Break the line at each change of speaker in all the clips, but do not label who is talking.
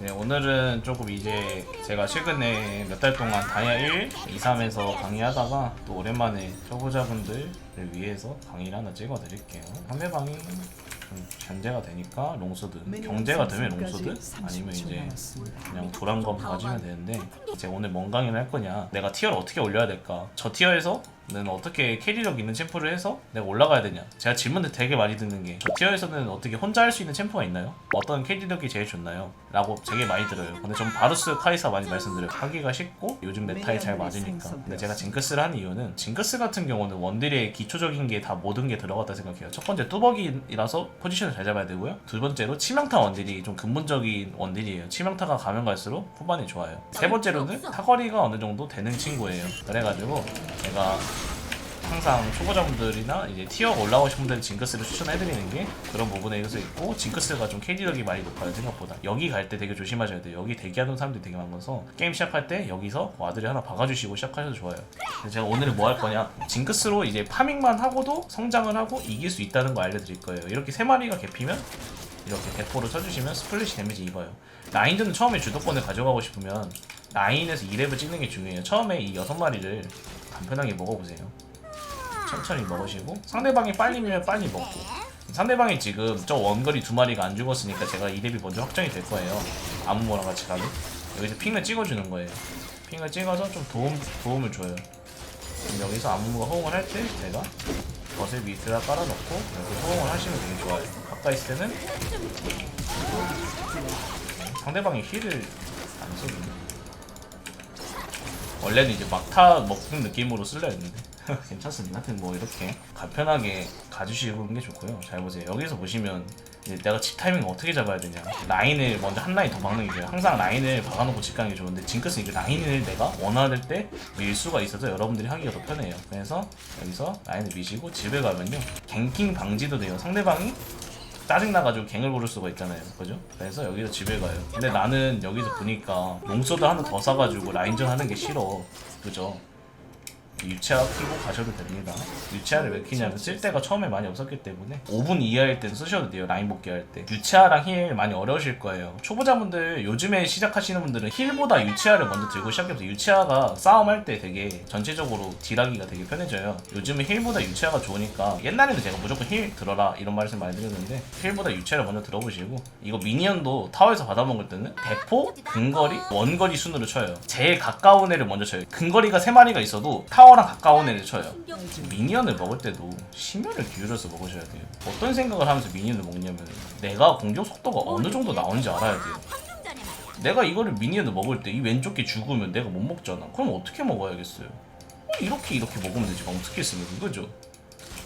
네, 오늘은 조금 이제 제가 최근에 몇 달 동안 다이아 1, 2, 3에서 강의하다가 또 오랜만에 초보자분들을 위해서 강의를 하나 찍어 드릴게요. 상대방이 좀 견제가 되니까 롱소드, 경제가 되면 롱소드? 아니면 이제 그냥 도란검 가지면 되는데 제가 오늘 뭔 강의를 할 거냐? 내가 티어를 어떻게 올려야 될까? 저 티어에서 는 어떻게 캐리력 있는 챔프를 해서 내가 올라가야 되냐? 제가 질문을 되게 많이 듣는 게 저 티어에서는 어떻게 혼자 할 수 있는 챔프가 있나요? 어떤 캐리력이 제일 좋나요? 라고 되게 많이 들어요. 근데 전 바루스 카이사 많이 말씀드려요. 하기가 쉽고 요즘 메타에 잘 맞으니까. 근데 제가 징크스를 하는 이유는 징크스 같은 경우는 원딜의 기초적인 게 다 모든 게 들어갔다 생각해요. 첫 번째 뚜벅이라서 포지션을 잘 잡아야 되고요. 두 번째로 치명타 원딜이 좀 근본적인 원딜이에요. 치명타가 가면 갈수록 후반이 좋아요. 세 번째로는 사거리가 어느 정도 되는 친구예요. 그래가지고 제가 항상 초보자분들이나 이제 티어 올라오신 분들 징크스를 추천해드리는 게 그런 부분에 의해서 있고 징크스가 좀 캐리력이 많이 높아요 생각보다. 여기 갈 때 되게 조심하셔야 돼요. 여기 대기하는 사람들이 되게 많아서 게임 시작할 때 여기서 와드리 하나 박아주시고 시작하셔도 좋아요. 제가 오늘은 뭐 할 거냐? 징크스로 이제 파밍만 하고도 성장을 하고 이길 수 있다는 거 알려드릴 거예요. 이렇게 세 마리가 개피면 이렇게 대포를 쳐주시면 스플래시 데미지 입어요. 라인전은 처음에 주도권을 가져가고 싶으면 라인에서 2렙을 찍는 게 중요해요. 처음에 이 여섯 마리를 간편하게 먹어보세요 천천히 먹으시고 상대방이 빨리 밀면 빨리 먹고. 상대방이 지금 저 원거리 두 마리가 안 죽었으니까 제가 이렙이 먼저 확정이 될 거예요. 아무모랑 같이 가면 여기서 핑을 찍어주는 거예요. 핑을 찍어서 좀 도움, 도움을 줘요. 여기서 아무모가 호응을 할 때 제가 덫을 밑에다 깔아놓고 이렇게 호응을 하시면 되게 좋아요. 가까이 있을 때는 상대방이 힐을 안 쏘거든요 원래는 이제 막타 먹는 느낌으로 쓸려 했는데 괜찮습니다. 하여튼 뭐 이렇게 간편하게 가주시는 게 좋고요. 잘 보세요. 여기서 보시면 내가 집 타이밍 어떻게 잡아야 되냐. 라인을 먼저 한 라인 더 박는 게 좋아요. 항상 라인을 박아놓고 집 가는 게 좋은데 징크스 이게 라인을 내가 원할 때밀 수가 있어서 여러분들이 하기가 더 편해요. 그래서 여기서 라인을 미시고 집에 가면요. 갱킹 방지도 돼요. 상대방이 짜증나가지고 갱을 부를 수가 있잖아요. 그죠? 그래서 여기서 집에 가요. 근데 나는 여기서 보니까 롱소드 하나 더 사가지고 라인전 하는 게 싫어. 그죠? 유채화 키고 가셔도 됩니다. 유채화를 왜 키냐면 쓸 때가 처음에 많이 없었기 때문에 5분 이하일 땐 쓰셔도 돼요. 라인 복귀 할 때. 유채화랑 힐 많이 어려우실 거예요. 초보자분들 요즘에 시작하시는 분들은 힐보다 유채화를 먼저 들고 시작해서 유채화가 싸움할 때 되게 전체적으로 딜하기가 되게 편해져요. 요즘은 힐보다 유채화가 좋으니까 옛날에는 제가 무조건 힐 들어라 이런 말씀 많이 드렸는데 힐보다 유채화를 먼저 들어보시고 이거 미니언도 타워에서 받아먹을 때는 대포, 근거리, 원거리 순으로 쳐요. 제일 가까운 애를 먼저 쳐요. 근거리가 3마리가 있어도 타워 랑 가까운 애를 쳐요. 미니언을 먹을 때도 심혈을 기울여서 먹으셔야 돼요. 어떤 생각을 하면서 미니언을 먹냐면 내가 공격 속도가 어느 정도 나오는지 알아야 돼요. 내가 이거를 미니언을 먹을 때 이 왼쪽 게 죽으면 내가 못 먹잖아. 그럼 어떻게 먹어야겠어요? 어, 이렇게 이렇게 먹으면 되지. 어떻게 했으면 그거죠.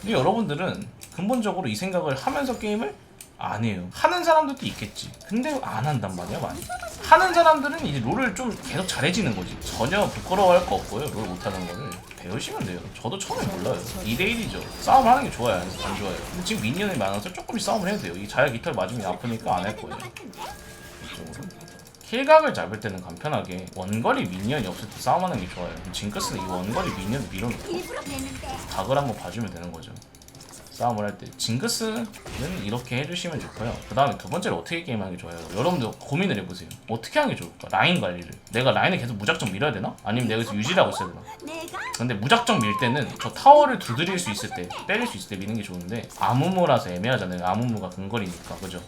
근데 여러분들은 근본적으로 이 생각을 하면서 게임을 안 해요. 하는 사람들도 있겠지. 근데 안 한단 말이야, 많이. 하는 사람들은 이제 롤을 좀 계속 잘해지는 거지. 전혀 부끄러워할 거 없고요. 롤 못하는 거를. 배우시면 돼요. 저도 처음에 몰라요. 2대1이죠. 싸움 하는 게 좋아요, 안 좋아요. 근데 지금 미니언이 많아서 조금씩 싸움을 해도 돼요. 이 자야 깃털 맞으면 아프니까 안 할 거예요. 이쪽으로. 킬각을 잡을 때는 간편하게 원거리 미니언이 없을 때 싸움하는 게 좋아요. 징크스는 이 원거리 미니언 밀어놓고 각을 한번 봐주면 되는 거죠. 싸움을 할 때 징크스는 이렇게 해주시면 좋고요. 그 다음에 두 번째로 어떻게 게임하는 게 좋아요? 여러분들 고민을 해보세요. 어떻게 하는 게 좋을까? 라인 관리를. 내가 라인을 계속 무작정 밀어야 되나? 아니면 내가 여기서 유지를 하고 있어야 되나? 근데 무작정 밀 때는 저 타워를 두드릴 수 있을 때, 때릴 수 있을 때 미는 게 좋은데 아무무라서 애매하잖아요. 아무무가 근거리니까, 그죠?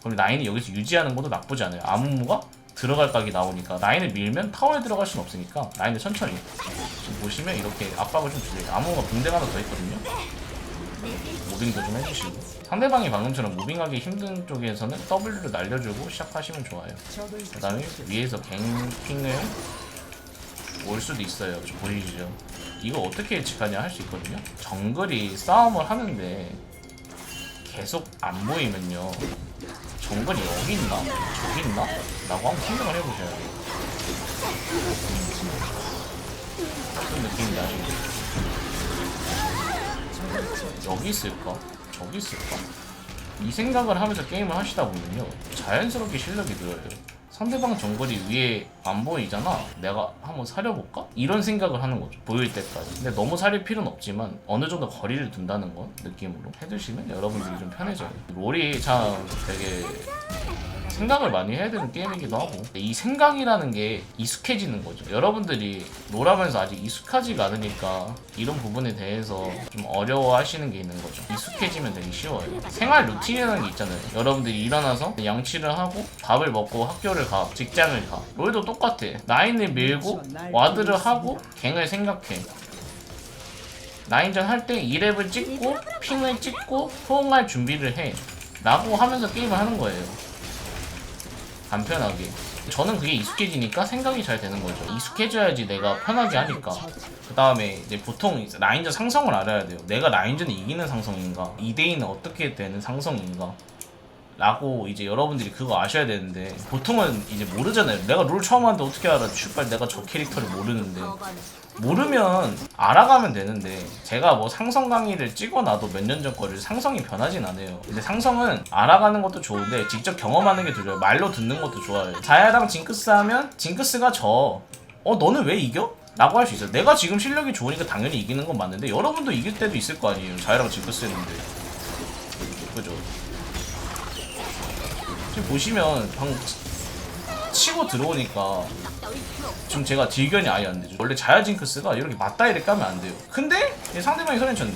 그럼 라인이 여기서 유지하는 것도 나쁘지 않아요. 아무무가 들어갈 각이 나오니까 라인을 밀면 타워에 들어갈 수는 없으니까 라인을 천천히 지금 보시면 이렇게 압박을 좀 줄여요. 아무무가 붕대가 하나 더 있거든요. 무빙도 좀 해주시고 상대방이 방금처럼 무빙하기 힘든 쪽에서는 W를 날려주고 시작하시면 좋아요. 그 다음에 위에서 갱핑을 올 수도 있어요. 저 보이시죠? 이거 어떻게 예측하냐 할 수 있거든요. 정글이 싸움을 하는데 계속 안 보이면요. 정글이 여기 있나? 저기 있나? 라고 한번 생각을 해보셔야 돼요. 어떤 느낌인지 아시겠죠? 여기 있을까? 저기 있을까? 이 생각을 하면서 게임을 하시다 보면요. 자연스럽게 실력이 늘어요. 상대방 정글이 위에 안 보이잖아. 내가 한번 사려볼까? 이런 생각을 하는 거죠. 보일 때까지. 근데 너무 사릴 필요는 없지만 어느 정도 거리를 둔다는 건 느낌으로 해두시면 여러분들이 좀 편해져요. 롤이 참 되게 생각을 많이 해야 되는 게임이기도 하고 이 생각이라는 게 익숙해지는 거죠. 여러분들이 롤하면서 아직 익숙하지가 않으니까 이런 부분에 대해서 좀 어려워하시는 게 있는 거죠. 익숙해지면 되게 쉬워요. 생활 루틴이라는 게 있잖아요. 여러분들이 일어나서 양치를 하고 밥을 먹고 학교를 가, 직장을 가. 롤도 똑같아. 라인을 밀고 와드를 하고 갱을 생각해. 라인전 할 때 2랩을 찍고 핑을 찍고 호응할 준비를 해 라고 하면서 게임을 하는 거예요 간편하게. 저는 그게 익숙해지니까 생각이 잘 되는 거죠. 익숙해져야지 내가 편하게 하니까. 그 다음에 이제 보통 라인전 상성을 알아야 돼요. 내가 라인전을 이기는 상성인가? 2대2는 어떻게 되는 상성인가? 라고 이제 여러분들이 그거 아셔야 되는데 보통은 이제 모르잖아요. 내가 롤 처음 하는데 어떻게 알아 슈발 내가 저 캐릭터를 모르는데 모르면 알아가면 되는데 제가 뭐 상성 강의를 찍어놔도 몇 년 전 거를 상성이 변하진 않아요. 근데 상성은 알아가는 것도 좋은데 직접 경험하는 게더 좋아요. 말로 듣는 것도 좋아요. 자야랑 징크스 하면 징크스가 져. 어 너는 왜 이겨? 라고 할 수 있어요. 내가 지금 실력이 좋으니까 당연히 이기는 건 맞는데 여러분도 이길 때도 있을 거 아니에요. 자야랑 징크스 했는데. 그죠? 지금 보시면 방금 치고 들어오니까 지금 제가 딜견이 아예 안 되죠. 원래 자야 징크스가 이렇게 맞다이를 까면 안 돼요. 근데 얘 상대방이 손에 쳤네.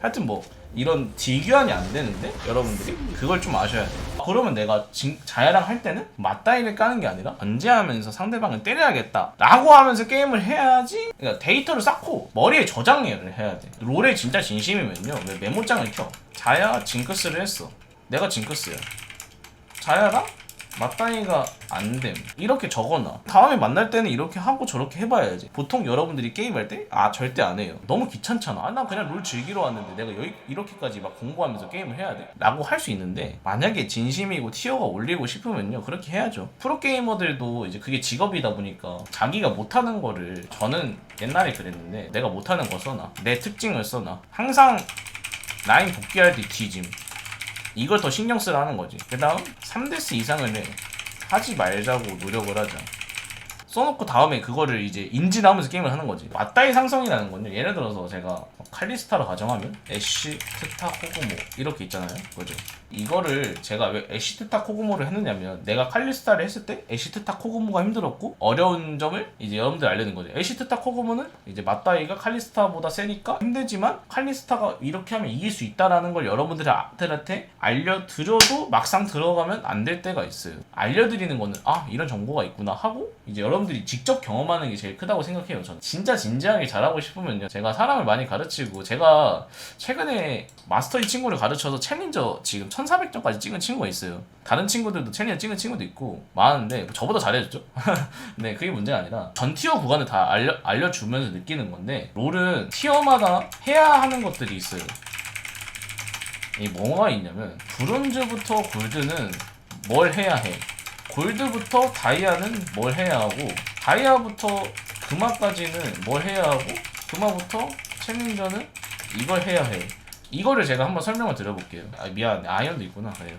하여튼 뭐 이런 딜교환이 안 되는데 여러분들이 그걸 좀 아셔야 돼요. 그러면 내가 진, 자야랑 할 때는 맞다이를 까는 게 아니라 견제하면서 상대방을 때려야겠다 라고 하면서 게임을 해야지 그러니까 데이터를 쌓고 머리에 저장을 해야 돼 롤에 진짜 진심이면요 왜 메모장을 켜 자야 징크스를 했어 내가 징크스야 자야랑 맞다이가 안됨. 이렇게 적어놔. 다음에 만날 때는 이렇게 하고 저렇게 해봐야지. 보통 여러분들이 게임할 때 아 절대 안 해요. 너무 귀찮잖아. 아, 난 그냥 롤 즐기러 왔는데 내가 여기 이렇게까지 막 공부하면서 게임을 해야 돼. 라고 할 수 있는데 만약에 진심이고 티어가 올리고 싶으면요. 그렇게 해야죠. 프로게이머들도 이제 그게 직업이다 보니까 자기가 못하는 거를 저는 옛날에 그랬는데 내가 못하는 거 써놔. 내 특징을 써놔. 항상 라인 복귀할 때 뒤짐 이걸 더 신경 쓰라는 거지. 그 다음 3데스 이상을 해. 하지 말자고 노력을 하자. 써놓고 다음에 그거를 이제 인지하면서 게임을 하는 거지. 맞다이 상성이라는 건요. 예를 들어서 제가 칼리스타로 가정하면 애쉬, 트타, 코그모 이렇게 있잖아요. 그죠? 이거를 제가 왜 애쉬, 트타, 코그모를 했느냐면 내가 칼리스타를 했을 때 애쉬, 트타, 코그모가 힘들었고 어려운 점을 이제 여러분들 알려는 거죠. 애쉬, 트타, 코그모는 이제 맞다이가 칼리스타보다 세니까 힘들지만 칼리스타가 이렇게 하면 이길 수 있다라는 걸 여러분들한테 알려드려도 막상 들어가면 안 될 때가 있어요. 알려드리는 거는 아 이런 정보가 있구나 하고 이제 여러분 들이 직접 경험하는 게 제일 크다고 생각해요. 저는 진짜 진지하게 잘하고 싶으면요. 제가 사람을 많이 가르치고 제가 최근에 마스터인 친구를 가르쳐서 챌린저 지금 1400점까지 찍은 친구가 있어요. 다른 친구들도 챌린저 찍은 친구도 있고 많은데 저보다 잘해줬죠. 네 그게 문제가 아니라 전 티어 구간을 다 알려, 알려주면서 느끼는 건데 롤은 티어마다 해야 하는 것들이 있어요. 이 뭐가 있냐면 브론즈부터 골드는 뭘 해야 해. 골드부터 다이아는 뭘 해야 하고 다이아부터 금화까지는 뭘 해야 하고 금화부터 챌린저는 이걸 해야 해. 이거를 제가 한번 설명을 드려볼게요. 아 미안 아이언도 있구나 그래요.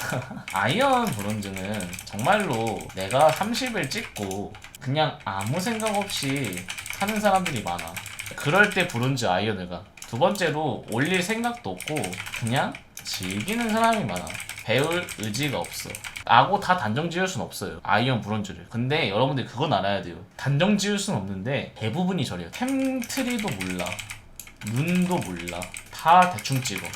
아이언 브론즈는 정말로 내가 30을 찍고 그냥 아무 생각 없이 하는 사람들이 많아. 그럴 때 브론즈 아이언을 가. 두 번째로 올릴 생각도 없고 그냥 즐기는 사람이 많아. 배울 의지가 없어. 아고 다 단정 지을 순 없어요. 아이언 브론즈를. 근데 여러분들 그건 알아야 돼요. 단정 지을 순 없는데 대부분이 저래요. 템트리도 몰라. 눈도 몰라. 다 대충 찍어.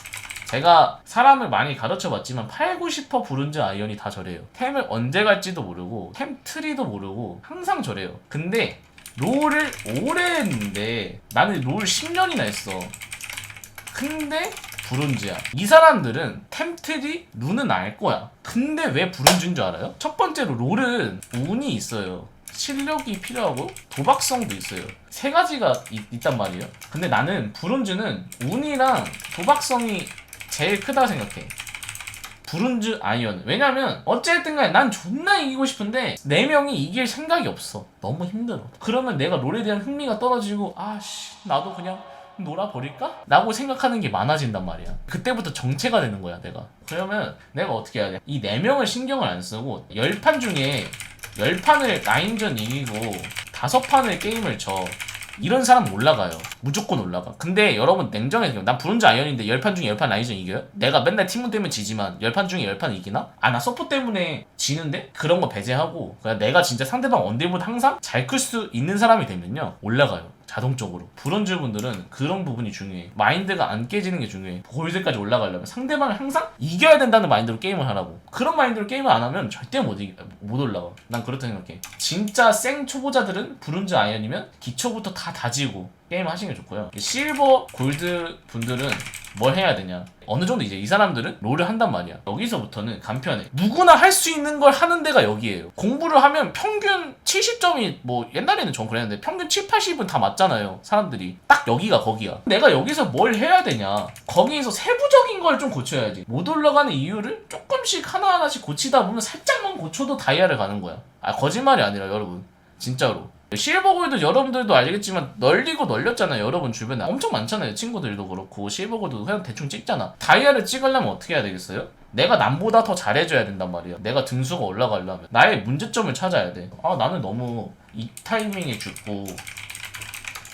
제가 사람을 많이 가르쳐 봤지만 8, 90% 브론즈 아이언이 다 저래요. 템을 언제 갈지도 모르고 템 트리도 모르고 항상 저래요. 근데 롤을 오래 했는데 나는 롤 10년이나 했어. 근데 브론즈야. 이 사람들은 템트리 룬은 알 거야. 근데 왜 브론즈인 줄 알아요? 첫 번째로 롤은 운이 있어요. 실력이 필요하고 도박성도 있어요. 세 가지가 있, 단 말이에요. 근데 나는 브론즈는 운이랑 도박성이 제일 크다고 생각해. 브론즈 아이언. 왜냐면 어쨌든 간에 난 존나 이기고 싶은데 네 명이 이길 생각이 없어. 너무 힘들어. 그러면 내가 롤에 대한 흥미가 떨어지고 아씨 나도 그냥 놀아버릴까? 라고 생각하는 게 많아진단 말이야. 그때부터 정체가 되는 거야, 내가. 그러면 내가 어떻게 해야 돼? 이 4명을 신경을 안 쓰고 10판 중에 10판을 라인전 이기고 5판을 게임을 져. 이런 사람 올라가요. 무조건 올라가. 근데 여러분 생각해. 난 브론즈 아이언인데 10판 중에 10판 라이전 이겨요? 내가 맨날 팀문 때문에 지지만 10판 중에 10판 이기나? 아 나 서포 때문에 지는데? 그런 거 배제하고 그냥 내가 진짜 상대방 원딜보다 항상 잘 클 수 있는 사람이 되면요 올라가요. 자동적으로. 브론즈 분들은 그런 부분이 중요해. 마인드가 안 깨지는 게 중요해. 골드까지 올라가려면 상대방을 항상 이겨야 된다는 마인드로 게임을 하라고. 그런 마인드로 게임을 안 하면 절대 못, 이기, 못 올라가 난 그렇다 생각해. 진짜 생 초보자들은 브론즈 아이언이면 기초부터 다 다지고 게임을 하시는 게 좋고요. 실버 골드 분들은 뭘 해야 되냐? 어느 정도 이제 이 사람들은 롤을 한단 말이야. 여기서부터는 간편해 누구나 할 수 있는 걸 하는 데가 여기예요. 공부를 하면 평균 70점이 뭐 옛날에는 전 그랬는데 평균 7, 80은 다 맞잖아요 사람들이. 딱 여기가 거기야. 내가 여기서 뭘 해야 되냐? 거기에서 세부적인 걸 좀 고쳐야지. 못 올라가는 이유를 조금씩 하나하나씩 고치다 보면 살짝만 고쳐도 다이아를 가는 거야. 아 거짓말이 아니라 여러분. 진짜로 실버골드 여러분들도 알겠지만 널리고 널렸잖아요 여러분 주변에. 엄청 많잖아요 친구들도 그렇고. 실버골드 그냥 대충 찍잖아. 다이아를 찍으려면 어떻게 해야 되겠어요? 내가 남보다 더 잘해줘야 된단 말이야. 내가 등수가 올라가려면. 나의 문제점을 찾아야 돼아 나는 너무 이 타이밍에 죽고.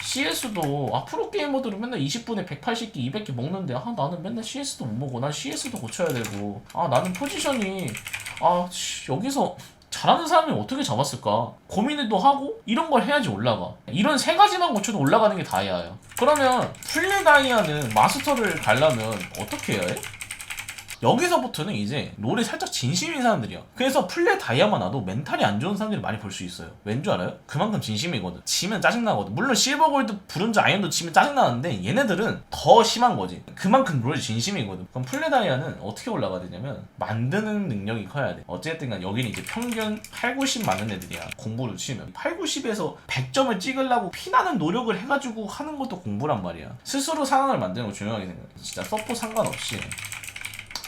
CS도 아 프로게이머들은 맨날 20분에 180개 200개 먹는데. 아 나는 맨날 CS도 못 먹어. 난 CS도 고쳐야 되고. 아 나는 포지션이 아 씨, 여기서 잘하는 사람이 어떻게 잡았을까? 고민도 하고 이런 걸 해야지 올라가. 이런 세 가지만 고쳐도 올라가는 게 다이아예요 그러면 플레 다이아는 마스터를 가려면 어떻게 해야 해? 여기서부터는 이제 롤에 살짝 진심인 사람들이야. 그래서 플레 다이아만 와도 멘탈이 안 좋은 사람들이 많이 볼 수 있어요. 왠 줄 알아요? 그만큼 진심이거든. 지면 짜증나거든. 물론 실버 골드, 브론즈, 아이언도 지면 짜증나는데 얘네들은 더 심한 거지. 그만큼 롤이 진심이거든. 그럼 플레 다이아는 어떻게 올라가야 되냐면 만드는 능력이 커야 돼. 어쨌든 간 여기는 이제 평균 8, 90 많은 애들이야. 공부를 치면. 8, 90에서 100점을 찍으려고 피나는 노력을 해가지고 하는 것도 공부란 말이야. 스스로 상황을 만드는 거 중요하게 생각해. 진짜 서포 상관없이.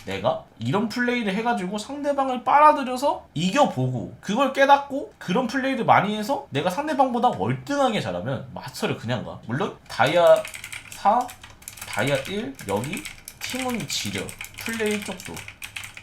내가 이런 플레이를 해가지고 상대방을 빨아들여서 이겨보고 그걸 깨닫고 그런 플레이를 많이 해서 내가 상대방보다 월등하게 잘하면 마스터를 그냥 가. 물론 다이아 4 다이아 1 여기 팀은 지려. 플레이 쪽도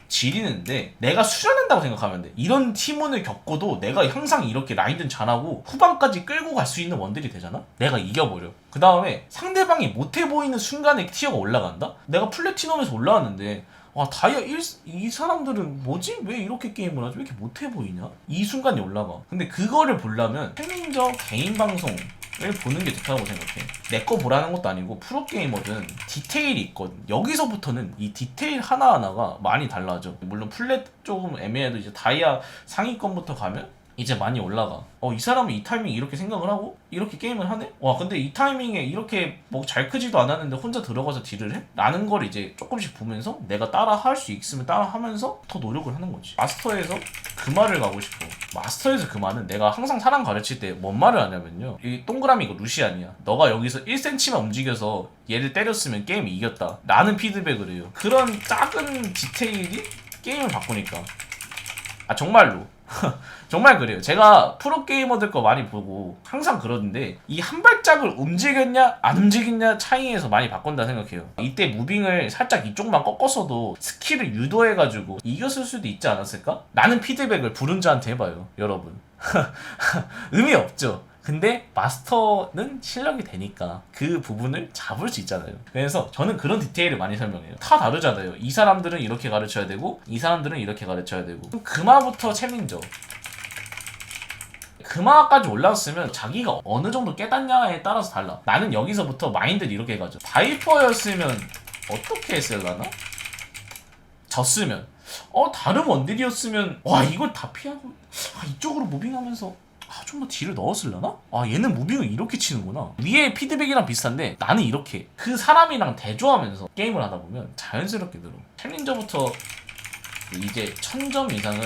지리는데 내가 수련한다고 생각하면 돼. 이런 팀원을 겪고도 내가 항상 이렇게 라인전 잘하고 후반까지 끌고 갈 수 있는 원들이 되잖아? 내가 이겨버려. 그 다음에 상대방이 못해 보이는 순간에 티어가 올라간다? 내가 플래티넘에서 올라왔는데 와 다이아 1, 이 사람들은 뭐지? 왜 이렇게 게임을 하지? 왜 이렇게 못해 보이냐? 이 순간이 올라가. 근데 그거를 보려면 챌린저 개인 방송 을 보는 게 좋다고 생각해. 내 거 보라는 것도 아니고 프로게이머든 디테일이 있거든. 여기서부터는 이 디테일 하나하나가 많이 달라져. 물론 플랫 조금 애매해도 이제 다이아 상위권부터 가면 이제 많이 올라가. 어, 이 사람은 이 타이밍 이렇게 생각을 하고 이렇게 게임을 하네? 와, 근데 이 타이밍에 이렇게 뭐 잘 크지도 않았는데 혼자 들어가서 딜을 해? 라는 걸 이제 조금씩 보면서 내가 따라 할 수 있으면 따라 하면서 더 노력을 하는 거지. 마스터에서 그 말을 가고 싶어. 마스터에서 그 말은 내가 항상 사람 가르칠 때 뭔 말을 하냐면요. 이 동그라미 이거 루시안이야. 너가 여기서 1cm만 움직여서 얘를 때렸으면 게임이 이겼다. 라는 피드백을 해요. 그런 작은 디테일이 게임을 바꾸니까. 아, 정말로. 정말 그래요. 제가 프로게이머들 거 많이 보고 항상 그러는데 이 한 발짝을 움직였냐 안 움직였냐 차이에서 많이 바꾼다 생각해요. 이때 무빙을 살짝 이쪽만 꺾었어도 스킬을 유도해가지고 이겼을 수도 있지 않았을까? 라는 피드백을 브룬즈한테 해봐요. 여러분. 의미 없죠. 근데 마스터는 실력이 되니까 그 부분을 잡을 수 있잖아요. 그래서 저는 그런 디테일을 많이 설명해요. 다 다르잖아요. 이 사람들은 이렇게 가르쳐야 되고 이 사람들은 이렇게 가르쳐야 되고 금화부터 챌린저 금화까지 올라왔으면 자기가 어느 정도 깨닫냐에 따라서 달라. 나는 여기서부터 마인드를 이렇게 해가죠. 바이퍼였으면 어떻게 했을라나? 졌으면 어 다른 원딜이었으면 와 이걸 다 피하고 아, 이쪽으로 무빙하면서 아, 좀 더 딜을 넣었을려나? 아, 얘는 무빙을 이렇게 치는구나. 위에 피드백이랑 비슷한데 나는 이렇게 그 사람이랑 대조하면서 게임을 하다 보면 자연스럽게 늘어. 챌린저부터 이제 1000점 이상은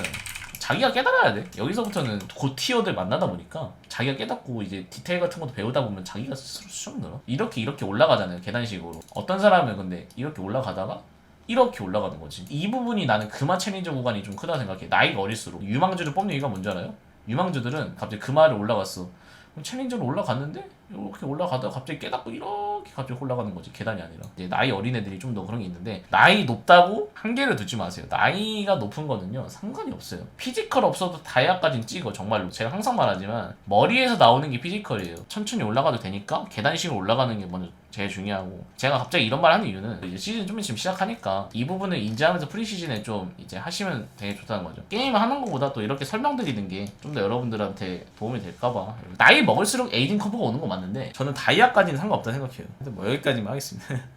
자기가 깨달아야 돼. 여기서부터는 고티어들 만나다 보니까 자기가 깨닫고 이제 디테일 같은 것도 배우다 보면 자기가 스스로 쑥 늘어. 이렇게 이렇게 올라가잖아요. 계단식으로. 어떤 사람은 근데 이렇게 올라가다가 이렇게 올라가는 거지. 이 부분이 나는 금화 챌린저 구간이 좀 크다 생각해. 나이가 어릴수록. 유망주를 뽑는 이유가 뭔지 알아요? 유망주들은 갑자기 금화를 올라갔어. 그럼 챌린저로 올라갔는데? 이렇게 올라가다가 갑자기 깨닫고 이렇게 갑자기 올라가는 거지. 계단이 아니라. 이제 나이 어린 애들이 좀 더 그런 게 있는데 나이 높다고 한계를 두지 마세요. 나이가 높은 거는요 상관이 없어요. 피지컬 없어도 다이아까지는 찍어 정말로. 제가 항상 말하지만 머리에서 나오는 게 피지컬이에요. 천천히 올라가도 되니까 계단식으로 올라가는 게 먼저 제일 중요하고. 제가 갑자기 이런 말 하는 이유는 이제 시즌 좀 있으면 시작하니까 이 부분을 인지하면서 프리시즌에 좀 이제 하시면 되게 좋다는 거죠. 게임 하는 것보다 또 이렇게 설명드리는 게 좀 더 여러분들한테 도움이 될까봐. 나이 먹을수록 에이징 커브가 오는 거 맞는데 저는 다이아까지는 상관없다 생각해요. 근데 뭐 여기까지만 하겠습니다